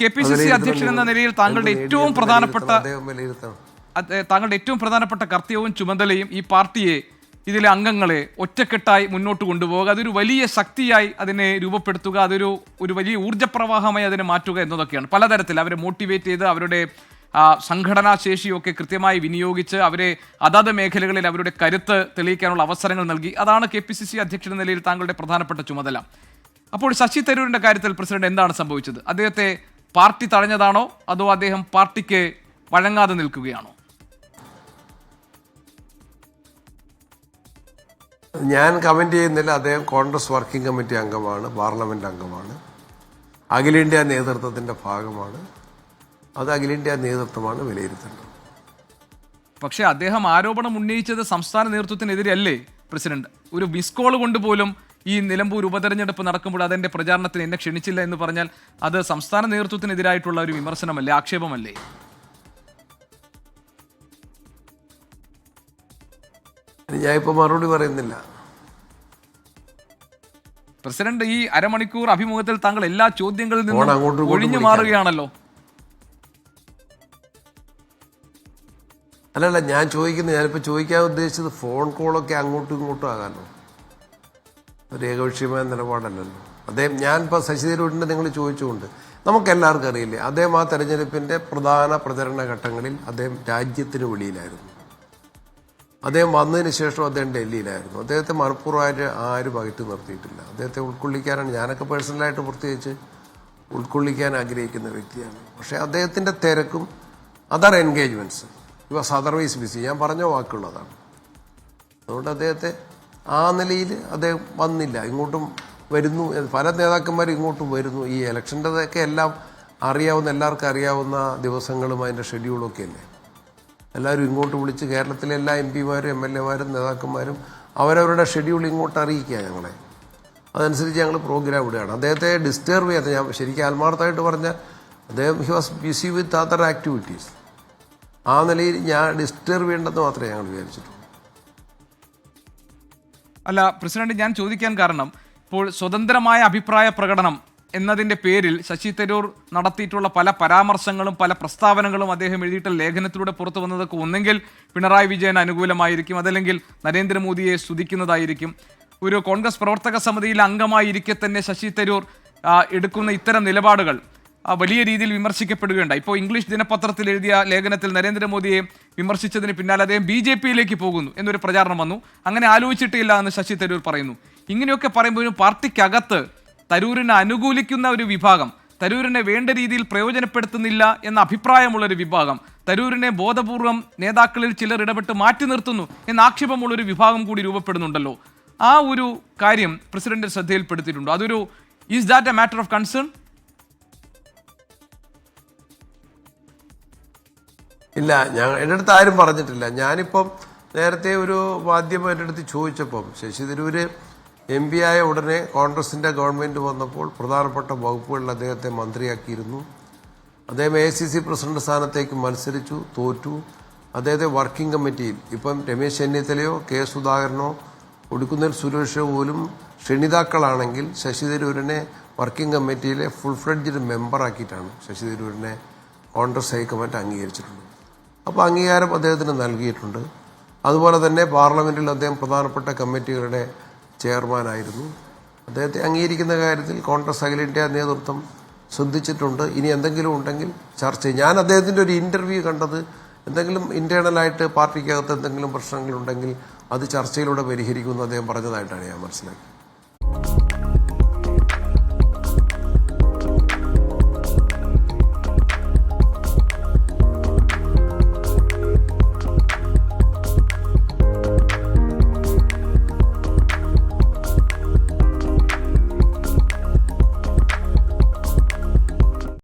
K P C C അധ്യക്ഷൻ എന്ന നിലയിൽ താങ്കളുടെ ഏറ്റവും പ്രധാനപ്പെട്ട താങ്കളുടെ ഏറ്റവും പ്രധാനപ്പെട്ട കർത്തവ്യവും ചുമതലയും ഈ പാർട്ടിയെ ഇതിലെ അംഗങ്ങളെ ഒറ്റക്കെട്ടായി മുന്നോട്ട് കൊണ്ടുപോകുക അതൊരു വലിയ ശക്തിയായി അതിനെ രൂപപ്പെടുത്തുക അതൊരു ഒരു വലിയ ഊർജപ്രവാഹമായി അതിനെ മാറ്റുക എന്നതൊക്കെയാണ്. പലതരത്തിൽ അവരെ മോട്ടിവേറ്റ് ചെയ്ത് അവരുടെ സംഘടനാശേഷിയൊക്കെ സംഘടനാ ശേഷിയൊക്കെ കൃത്യമായി വിനിയോഗിച്ച് അവരെ അതാത് മേഖലകളിൽ അവരുടെ കരുത്ത് തെളിയിക്കാനുള്ള അവസരങ്ങൾ നൽകി. അതാണ് കെ പി സി സി അധ്യക്ഷൻ എന്ന നിലയിൽ താങ്കളുടെ പ്രധാനപ്പെട്ട ചുമതല. അപ്പോൾ ശശി തരൂരിന്റെ കാര്യത്തിൽ പ്രസിഡന്റ് എന്താണ് സംഭവിച്ചത്? അദ്ദേഹത്തെ പാർട്ടി തടഞ്ഞതാണോ അതോ അദ്ദേഹം പാർട്ടിക്ക് വഴങ്ങാതെ നിൽക്കുകയാണോ? ഞാൻ കമന്റ് ചെയ്യുന്നില്ല. അദ്ദേഹം കോൺഗ്രസ് വർക്കിംഗ് കമ്മിറ്റി അംഗമാണ് പാർലമെന്റ് അംഗമാണ്. അഖിലേന്ത്യാ നേതൃത്വത്തിന്റെ ഭാഗമാണ്. അത് അഖിലേന്ത്യാ നേതൃത്വമാണ് വിലയിരുത്തേണ്ടത്. പക്ഷേ അദ്ദേഹം ആരോപണം ഉന്നയിച്ചത് സംസ്ഥാന നേതൃത്വത്തിനെതിരെയല്ലേ പ്രസിഡന്റ്? ഒരു മിസ് കോൾ കൊണ്ട് പോലും ഈ നിലമ്പൂർ ഉപതെരഞ്ഞെടുപ്പ് നടക്കുമ്പോൾ അതെന്റെ പ്രചാരണത്തിന് എന്നെ ക്ഷണിച്ചില്ല എന്ന് പറഞ്ഞാൽ അത് സംസ്ഥാന നേതൃത്വത്തിനെതിരായിട്ടുള്ള ഒരു വിമർശനമല്ലേ ആക്ഷേപമല്ലേ? ഞാൻ ഇപ്പോൾ മറുപടി പറയുന്നില്ല. പ്രസിഡന്റ് ഈ അരമണിക്കൂർ അഭിമുഖത്തിൽ താങ്കൾ എല്ലാ ചോദ്യങ്ങളിൽ നിന്നും ഒഴിഞ്ഞു. മാറുകയാണല്ലോ. അല്ലല്ല ഞാൻ ചോദിക്കുന്നത് ഞാനിപ്പോൾ ചോദിക്കാൻ ഉദ്ദേശിച്ചത് ഫോൺ കോളൊക്കെ അങ്ങോട്ടും ഇങ്ങോട്ടും ആകാമല്ലോ ഒരു ഏകപക്ഷീയമായ നിലപാടല്ലല്ലോ. അദ്ദേഹം ഞാൻ ഇപ്പോൾ ശശി തരൂരിന്റെ നിങ്ങൾ ചോദിച്ചുകൊണ്ട് നമുക്കെല്ലാവർക്കും അറിയില്ലേ അദ്ദേഹം ആ തെരഞ്ഞെടുപ്പിന്റെ പ്രധാന പ്രചരണ ഘട്ടങ്ങളിൽ അദ്ദേഹം രാജ്യത്തിന് വെളിയിലായിരുന്നു. അദ്ദേഹം വന്നതിന് ശേഷം അദ്ദേഹം ഡൽഹിയിലായിരുന്നു. അദ്ദേഹത്തെ മനഃപൂർവമായിട്ട് ആരും അകറ്റി നിർത്തിയിട്ടില്ല. അദ്ദേഹത്തെ ഉൾക്കൊള്ളിക്കാനാണ് ഞാനൊക്കെ പേഴ്സണലായിട്ട് പ്രത്യേകിച്ച് ഉൾക്കൊള്ളിക്കാൻ ആഗ്രഹിക്കുന്ന വ്യക്തിയാണ്. പക്ഷേ അദ്ദേഹത്തിന്റെ തിരക്കും അതർ എൻഗേജ്മെന്റ്സ് ഇവ സദർവൈസ് ബിസി ഞാൻ പറഞ്ഞ വാക്കുള്ളതാണ്. അതുകൊണ്ട് അദ്ദേഹത്തെ ആ നിലയിൽ അദ്ദേഹം വന്നില്ല. ഇങ്ങോട്ടും വരുന്നു. പല നേതാക്കന്മാർ ഇങ്ങോട്ടും വരുന്നു. ഈ ഇലക്ഷന്റെതൊക്കെ എല്ലാം അറിയാവുന്ന എല്ലാവർക്കും അറിയാവുന്ന ദിവസങ്ങളും അതിന്റെ ഷെഡ്യൂളൊക്കെ അല്ലേ? എല്ലാവരും ഇങ്ങോട്ട് വിളിച്ച് കേരളത്തിലെ എല്ലാ എം പിമാരും എം എൽ എമാരും നേതാക്കന്മാരും അവരവരുടെ ഷെഡ്യൂൾ ഇങ്ങോട്ട് അറിയിക്കുക ഞങ്ങളെ. അതനുസരിച്ച് ഞങ്ങൾ പ്രോഗ്രാം ഇടുകയാണ്. അദ്ദേഹത്തെ ഡിസ്റ്റർബ് ചെയ്യാത്ത ഞാൻ ശരിക്കും ആത്മാർത്ഥമായിട്ട് പറഞ്ഞാൽ അദ്ദേഹം he was busy with other activities ആ നിലയിൽ ഞാൻ ഡിസ്റ്റർബ് ചെയ്യേണ്ടെന്ന് മാത്രമേ ഞങ്ങൾ വിചാരിച്ചിട്ടുള്ളൂ. അല്ല പ്രസിഡന്റ് ഞാൻ ചോദിക്കാൻ കാരണം ഇപ്പോൾ സ്വതന്ത്രമായ അഭിപ്രായ പ്രകടനം എന്നതിന്റെ പേരിൽ ശശി തരൂർ നടത്തിയിട്ടുള്ള പല പരാമർശങ്ങളും പല പ്രസ്താവനകളും അദ്ദേഹം എഴുതിയിട്ട ലേഖനത്തിലൂടെ പുറത്തു വന്നതൊക്കെ ഒന്നെങ്കിൽ പിണറായി വിജയൻ അനുകൂലമായിരിക്കും അതല്ലെങ്കിൽ നരേന്ദ്രമോദിയെ സ്തുതിക്കുന്നതായിരിക്കും. ഒരു കോൺഗ്രസ് പ്രവർത്തക സമിതിയിൽ അംഗമായിരിക്കെ തന്നെ ശശി തരൂർ എടുക്കുന്ന ഇത്തരം നിലപാടുകൾ വലിയ രീതിയിൽ വിമർശിക്കപ്പെടുകയുണ്ടായി. ഇപ്പോൾ ഇംഗ്ലീഷ് ദിനപത്രത്തിൽ എഴുതിയ ലേഖനത്തിൽ നരേന്ദ്രമോദിയെ വിമർശിച്ചതിന് പിന്നാലെ അദ്ദേഹം ബി ജെ പിയിലേക്ക് പോകുന്നു എന്നൊരു പ്രചാരണം വന്നു. അങ്ങനെ ആലോചിച്ചിട്ടില്ല എന്ന് ശശി തരൂർ പറയുന്നു. ഇങ്ങനെയൊക്കെ പറയുമ്പോഴും പാർട്ടിക്കകത്ത് തരൂരിനെ അനുകൂലിക്കുന്ന ഒരു വിഭാഗം തരൂരിനെ വേണ്ട രീതിയിൽ പ്രയോജനപ്പെടുത്തുന്നില്ല എന്ന അഭിപ്രായമുള്ളൊരു വിഭാഗം തരൂരിനെ ബോധപൂർവം നേതാക്കളിൽ ചിലർ ഇടപെട്ട് മാറ്റി നിർത്തുന്നു എന്ന ആക്ഷേപമുള്ളൊരു വിഭാഗം കൂടി രൂപപ്പെടുന്നുണ്ടല്ലോ. ആ ഒരു കാര്യം പ്രസിഡന്റ് ശ്രദ്ധയിൽപ്പെടുത്തിയിട്ടുണ്ടോ. അതൊരു is that a matter of concern ഇല്ല ഞാൻ എന്റെ അടുത്ത് ആരും പറഞ്ഞിട്ടില്ല. ഞാനിപ്പം നേരത്തെ ഒരു മാധ്യമം എന്റെ അടുത്ത് ചോദിച്ചപ്പം ശശി തരൂര് എം പി ആയ ഉടനെ കോൺഗ്രസിന്റെ ഗവൺമെന്റ് വന്നപ്പോൾ പ്രധാനപ്പെട്ട വകുപ്പുകളിൽ അദ്ദേഹത്തെ മന്ത്രിയാക്കിയിരുന്നു. അദ്ദേഹം എ സി സി പ്രസിഡന്റ് സ്ഥാനത്തേക്ക് മത്സരിച്ചു തോറ്റു. അദ്ദേഹത്തെ വർക്കിംഗ് കമ്മിറ്റിയിൽ ഇപ്പം രമേശ് ചെന്നിത്തലയോ കെ സുധാകരനോ ഒടുക്കുന്നൽ സുരേഷോ പോലും ക്ഷണിതാക്കളാണെങ്കിൽ ശശി തരൂരിനെ വർക്കിംഗ് കമ്മിറ്റിയിലെ ഫുൾ ഫ്ലഡ്ജ്ഡ് മെമ്പറാക്കിയിട്ടാണ് ശശി തരൂരിനെ കോൺഗ്രസ് ഹൈക്കമാൻഡ് അംഗീകരിച്ചിട്ടുള്ളത്. അപ്പോൾ അംഗീകാരം അദ്ദേഹത്തിന് നൽകിയിട്ടുണ്ട്. അതുപോലെ തന്നെ പാർലമെന്റിൽ അദ്ദേഹം പ്രധാനപ്പെട്ട കമ്മിറ്റികളുടെ ചെയർമാനായിരുന്നു. അദ്ദേഹത്തെ അംഗീകരിക്കുന്ന കാര്യത്തിൽ കോൺഗ്രസ് അഖിലേന്ത്യാ നേതൃത്വം ശ്രദ്ധിച്ചിട്ടുണ്ട്. ഇനി എന്തെങ്കിലും ഉണ്ടെങ്കിൽ ചർച്ച ചെയ്യും. ഞാൻ അദ്ദേഹത്തിന്റെ ഒരു ഇന്റർവ്യൂ കണ്ടത് എന്തെങ്കിലും ഇന്റേർണലായിട്ട് പാർട്ടിക്കകത്ത് എന്തെങ്കിലും പ്രശ്നങ്ങളുണ്ടെങ്കിൽ അത് ചർച്ചയിലൂടെ പരിഹരിക്കുമെന്ന് അദ്ദേഹം പറഞ്ഞതായിട്ടാണ് ഞാൻ മനസ്സിലാക്കിയത്.